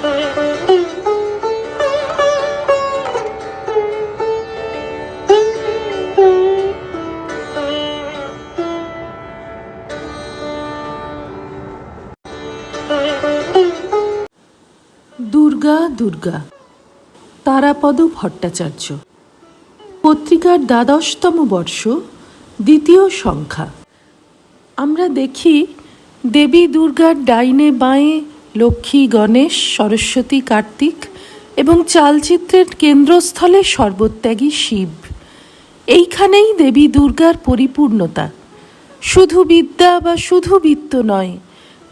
দুর্গা দুর্গা, তারাপদ ভট্টাচার্য। পত্রিকার দ্বাদশতম বর্ষ, দ্বিতীয় সংখ্যা। আমরা দেখি দেবী দুর্গার ডাইনে বাঁয়ে লক্ষ্মী, গণেশ, সরস্বতী, কার্তিক এবং চালচিত্রের কেন্দ্রস্থলে সর্বত্যাগী শিব। এইখানেই দেবী দুর্গার পরিপূর্ণতা। শুধু বিদ্যা বা শুধু বিত্ত নয়,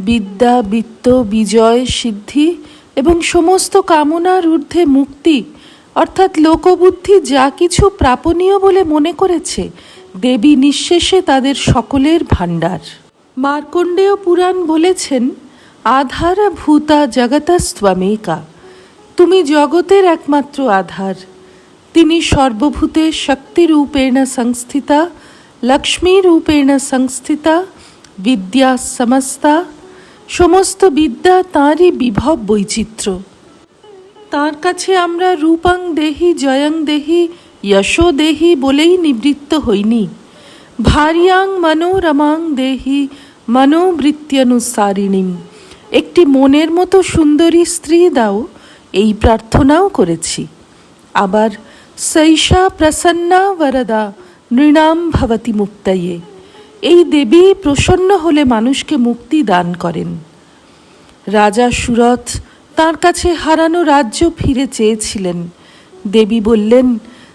বিদ্যা, বিত্ত, বিজয়, সিদ্ধি এবং সমস্ত কামনার ঊর্ধ্বে মুক্তি, অর্থাৎ লোকবুদ্ধি যা কিছু প্রাপনীয় বলে মনে করেছে, দেবী নিঃশেষে তাদের সকলের ভাণ্ডার। মার্কণ্ডেয় পুরাণ বলেছেন আধার ভূতা জগতস্ত্বমেকা। তুমি জগতের একমাত্র আধার। তিনি সর্বভূতে শক্তিরূপেণ সংস্থিতা, লক্ষ্মীরূপেণ সংস্থিতা, বিদ্যা সমস্তা। সমস্ত বিদ্যা তাঁরই বিভব বৈচিত্র্য। তার কাছে আমরা রূপাং দেহি, জয়ং দেহি, যশো দেহি বলেই নিবৃত্ত হইনি। ভারিয়াং মনোরমাং দেহি, মনোবৃত্তিয়ানুসারিণীম। একটি মনের মতো সুন্দরী স্ত্রী দাও, এই প্রার্থনাও করেছি। আবার সৈষা প্রসন্না বরদা নৃণাম ভবতি মুক্তায়ে, এই দেবী প্রসন্ন হলে মানুষকে মুক্তি দান করেন। রাজা সুরথ তার কাছে হারানো রাজ্য ফিরে চেয়েছিলেন। দেবী বললেন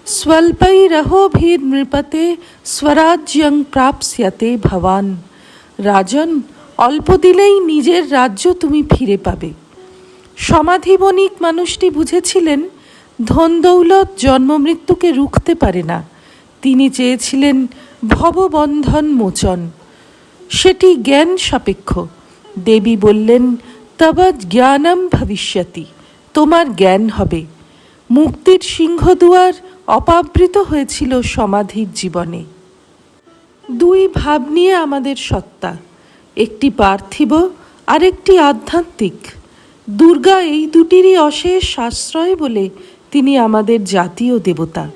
স্বল্পই রহো ভীর নৃপতে, স্বরাজ্যং প্রাপ্স্যতে ভবান। রাজন অল্প দিলেই নিজের রাজ্য তুমি ফিরে পাবে। সমাধি বণিক মানুষটি বুঝেছিলেন, ধন দৌলত জন্মমৃত্যুকে রুখতে পারে না। তিনি চেয়েছিলেন ভববন্ধন মোচন। সেটি জ্ঞান সাপেক্ষ। দেবী বললেন, তব জ্ঞানম ভবিষ্যতি, তোমার জ্ঞান হবে। মুক্তির সিংহদুয়ার অপাবৃত হয়েছিল সমাধির জীবনে। দুই ভাব নিয়ে আমাদের সত্তা। একটি পার্থিব আর একটি আধ্যাত্মিক। দুর্গা এই দুটিরই অশেষ আশ্রয় বলে তিনি আমাদের জাতীয় দেবতা।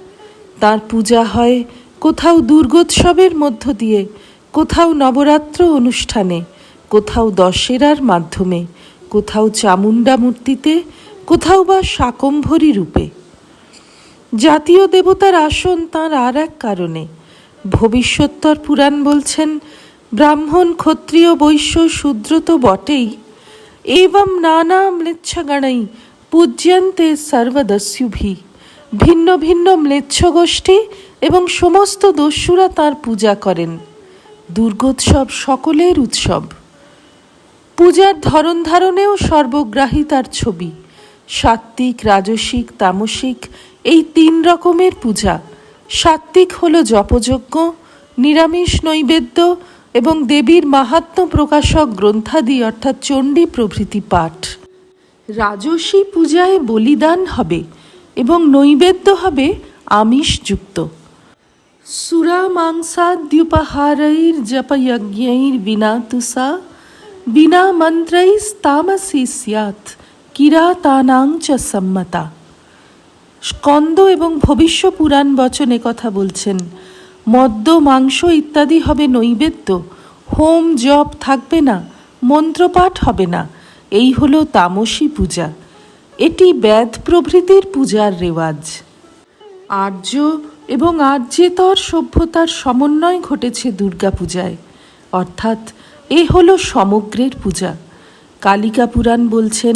তার পূজা হয় কোথাও দুর্গোৎসবের মধ্য দিয়ে, কোথাও নবরাত্র অনুষ্ঠানে, কোথাও দশেরার মাধ্যমে, কোথাও চামুণ্ডা মূর্তিতে, কোথাও বা শাকম্ভরী রূপে। জাতীয় দেবতার আসন তাঁর আর এক কারণে। ভবিষ্যোত্তর পুরাণ বলছেন ব্রাহ্মণ, ক্ষত্রিয়, বৈশ্য, শূদ্র তো বটেই। এবং নানা ম্লেচ্ছাগণাই পূজ্যন্তে সর্বদস্যুভি। ভিন্ন ভিন্ন ম্লেচ্ছ গোষ্ঠী এবং সমস্ত দস্যুরা তার পূজা করেন। দুর্গোৎসব সকলের উৎসব। পূজার ধরন ধারণেও সর্বগ্রাহী তার ছবি। সাত্ত্বিক রাজসিক, তামসিক এই তিন রকমের পূজা। সাত্ত্বিক হল জপযজ্ঞ, নিরামিষ নৈবেদ্য এবং দেবীর মাহাত্ম্য প্রকাশক গ্রন্থাদি, অর্থাৎ চণ্ডী প্রভৃতি পাঠ। রাজসী পূজায় বলিদান হবে এবং নৈবেদ্য হবে আমিষযুক্ত। সুরা মাংসাদ্যুপহারৈর জপযজ্ঞৈর বিনা তুষা, বিনা মন্ত্রৈস্তামসী স্যাৎ, কিরাতানাং চ সম্মতা। স্কন্দ এবং ভবিষ্য পুরাণ বচনে কথা বলছেন মদ্য, মাংস ইত্যাদি হবে নৈবেদ্য। হোম জপ থাকবে না, মন্ত্রপাঠ হবে না। এই হলো তামসী পূজা। এটি বেদ প্রভৃতির পূজার রেওয়াজ। আর্য এবং আর্যেতর সভ্যতার সমন্বয় ঘটেছে দুর্গাপূজায় অর্থাৎ এ হলো সমগ্রের পূজা। কালিকা পুরাণ বলছেন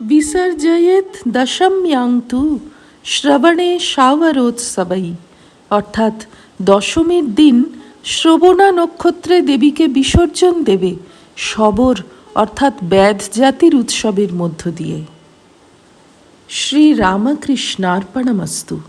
বিসর্জয়েত দশম ইয়াংতু শ্রবণে সাওয়ারোৎসবাই অর্থাৎ দশমীর দিন শ্রবণা নক্ষত্রে দেবীকে বিসর্জন দেবে শবর, অর্থাৎ ব্যাধ জাতির উৎসবের মধ্য দিয়ে। শ্রী রামকৃষ্ণার্পণমস্তু